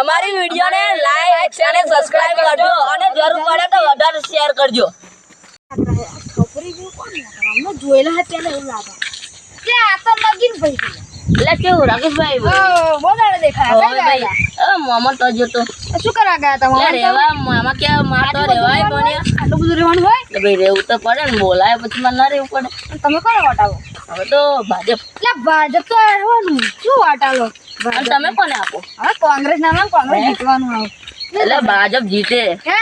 અમારી વિડીયોને લાઈક અને સબસ્ક્રાઇબ કરજો અને જરૂર પડે તો વધારે શેર કરજો. કે આ તો એટલે કેવું રાકેશભાઈ બોલાડે દેખાય મોમા શું કરવા ગયા તમે રેવા મામા કે માર તો હોય ભાઈ રેવું તો પડે ને બોલાય પછી મને ના રેવું પડે. તમે કોને વાટાવો. હવે તો ભાજપ. એટલે ભાજપ તો રહેવાનું. શું વાટાવો તમે કોને આપો? હવે કોંગ્રેસ ના કોંગ્રેસ જીતવાનું આવે એટલે ભાજપ જીતે. હે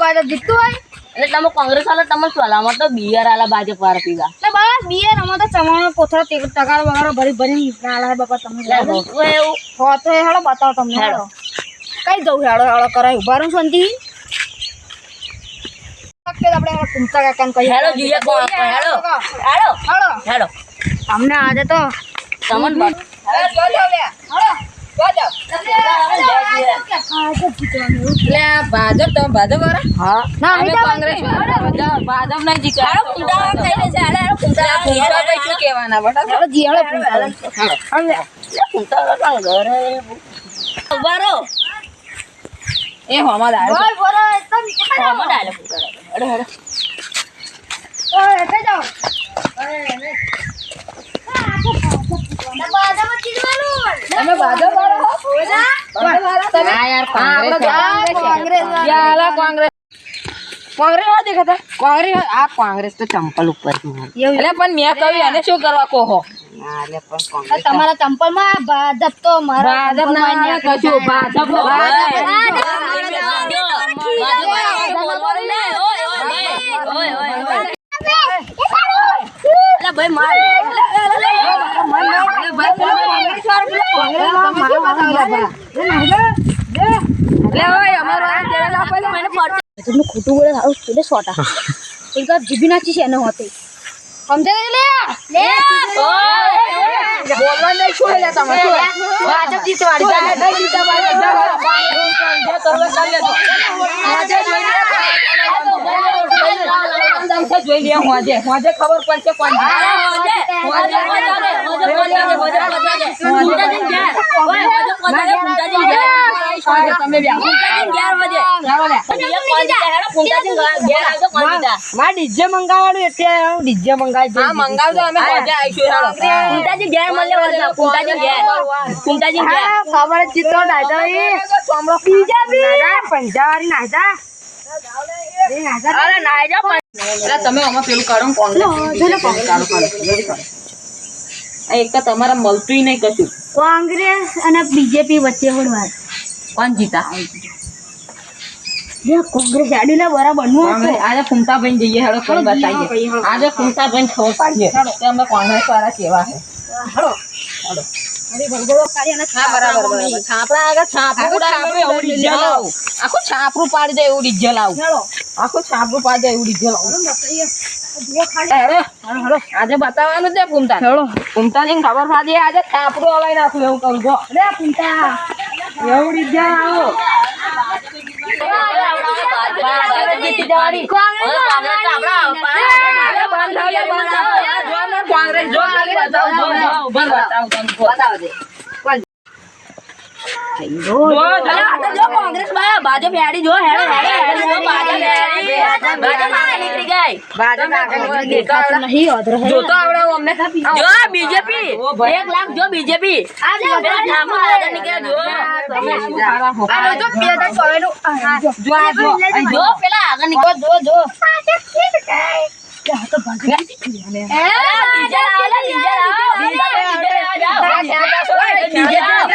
ભાજપ જીતતું હોય? એટલે તમે કોંગ્રેસ વાળા તમે સલામત તો બિયર આલા ભાજપ વાળા પીવા એટલે બસ બિયર રમો તો ચવાણો તે ટકાર વગર ભરી ભરી નાલા બાપા તમે. હું એવું. હો તો એ હેડો બતાવો તમને હેડો. હેડો કઈ જવું હેડો હેડો કરાય ઊભા રહો શાંતિ. અમને આજે તો તમને ભાજપ તમે ભાજપ હા. ના, અમે કોંગ્રેસ ભાજપ નહીં. જીતા બટા. એ હોમાં એકદમ. ઓય, જાઓ. કોંગ્રેસ વાળા. યાલા કોંગ્રેસ કોંગ્રેસ વાળા દેખાતા કોંગ્રેસ આ કોંગ્રેસ તો ચંપલ ઉપર એટલે પણ મેં કહ્યું એને શું કરવા કહો તમારા તમારા ચંપલમાં ભાજપ તો મારા ભાજપ ના કશું ભાજપ ભાજપ ભાઈ માર એટલે ઓય અમારો આ ચેનલ આપે તો મને ભાજપનું ખોટું બોલે સારું છોડે સોટા એક વાર જીભી નાખી છે. એને હોતે સમજાય ખબર પડશે માં ડીજે મંગાવવાનું એટલે ડીજે મંગાવી હા મંગાવજો અમે ખબર પંજાવાળી તમે આમાં પેલું કરો કોણ આ એક તો તમારે મળતું નહીં કશું. કોંગ્રેસ અને બીજેપી વચ્ચે હોડવાર કોણ જીતા? કોંગ્રેસ આડીને બરાબર આજે ફૂમતાભાઈ જઈએ હેડો કોઈ બતાવીએ. આજે ફૂમતાભાઈ ખબર પાડીએ કે અમે કોંગ્રેસ વાળા કેવા છે. હેડો લાવું. આખું છાપરું પાડી દે એવું ડીઝલ લાવું. આખું છાપરું પાડી દે એવું ડીઝલ લાવું. હેડો, હેડો, આજે બતાવવાનું છે. હેડો ફૂમતાની ખબર પાડી આજે દે કોંગ્રેસ ભાજપ હેડી જો, હેડે હેડે, હેડો, જો ભાજપ નીકળી ગઈ દેખાતું નહીં અધર જો તો આવડે અમને જો બીજેપી એક લાખ જો બીજેપી આગળ નીકળ્યા જો તમે શું ખારા હો આ જો બે હજાર ચોવીસનું જો જો આ જો જો પેલા આગળ નીકળ્યા જો જો એ લે ડીજે લાવો ડીજે લાવો ડીજે લાવો ડીજે લાવો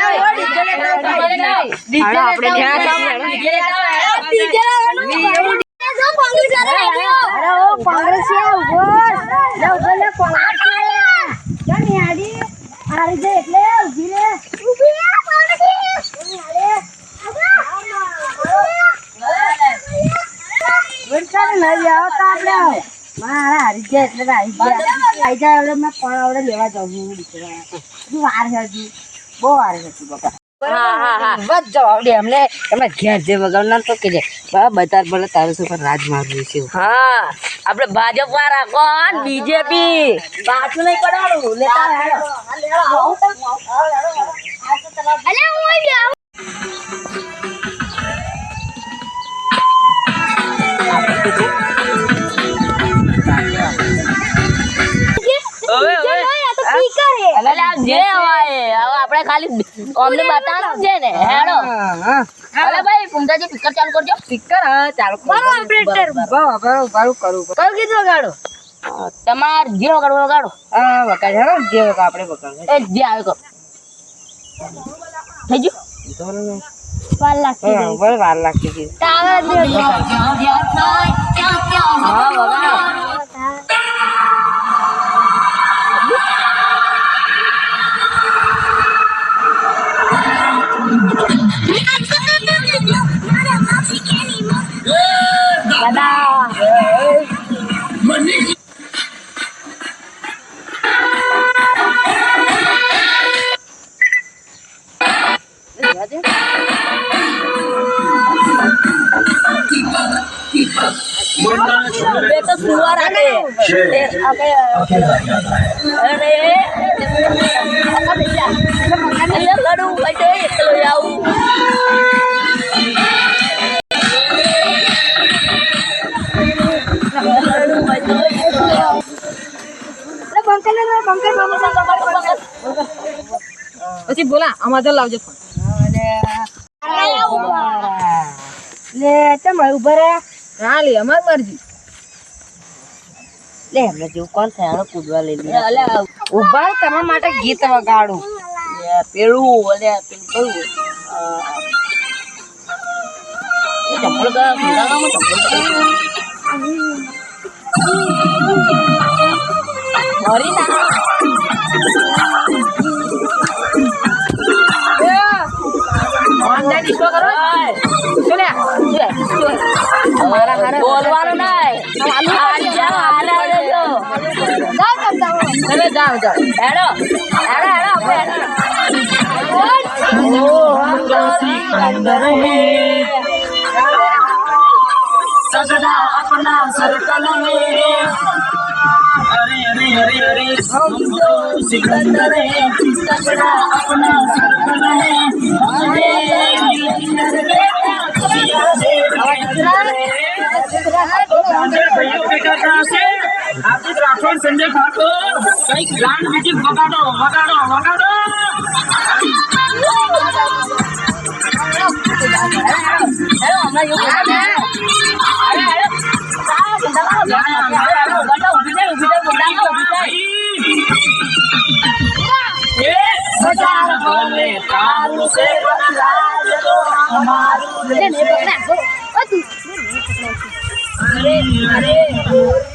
હાલો, આપણે ત્યાં ડીજે લાવો ડીજે લાવો જો કોંગ્રેસ અરે ઓ કોંગ્રેસ છે ઊભો લે ઊભો લે કોંગ્રેસ જાની આડી આરી દે એટલે ઊભી રે ઊભી રે કોંગ્રેસ વરસાદ નહીં આવતા આપણે મારા એટલે આવી ગયા આવી જાય હવે મેં પણ આવડે લેવા જાઉં દીકરા હજુ વાર છે હજુ બહુ વાર છે હજુ બાપા હા હા હા બસ જવાબ આવડે એમને એમને ઘેર જે વગાડનાર તો કે બતાર બોલે તારું શું રાજ માર્યું છે હા આપણે ભાજપ વાળા કોણ બીજેપી પાછું નહીં પડવાનું લેતા આપણે ખાલી અમને બતાવવાનું છે ને હેડો હા, હા. અરે ભાઈ પુંજાજી પિક્ચર ચાલુ કરજો સ્પીકર હા ચાલુ કરો. ઓપરેટર બરાબર, બરાબર, કરું કયો કયું ગાડો તમાર જે વગાડો વગાડો હા વગાડ હેડો જે વગાડ આપણે વગાડ એ જે આવે કો થઈ ગયું વાર લાગતી હા વાર લાગતી ટાવર દે બે તો સુવાર આતે એ આપણે અરે લડું તો એકલો આવું પછી બોલા અમારે લાવજો ફોન લે ચમ ઊભા રહ્યા હા લે અમારી મરજી લે એમને જેવું કોણ થાય હવે કૂદવા લઈ લીધા અલ્યા ઊભા તમારા માટે ગીત વગાડું. પેલું અલ્યા પેલું કયું? અ, ચંપલ ચંપલ ના બોલવાનું નહીં જાવ તમે જાઓ જાઓ હેડો હેડો હેડો આપણે સગડા આપના સરકલ અરે અરે અરે અરે હમ તો સિકંદર હે સગડા આપના સરકલ હે હાર્દિક રાઠોડ સંજય ઠાકોર કંઈક બીજી વગાડો વગાડો વગાડો છે. અરે, અરે.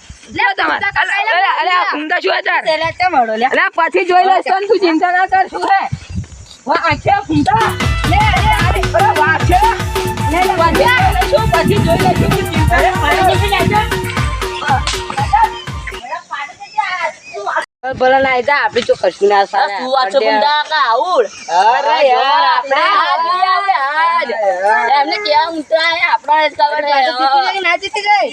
પછી જોઈ લેશ તું ચિંતા ના કર શું હે? ફૂંટા. લે, લે, પછી જોઈ તું ચિંતા ભલે ના જા આપડી તો કશું ના કા આઉડ અરે યાર આપણે એમને કેવા ઊંચા આપણા ખબર ના જીતી ગઈ.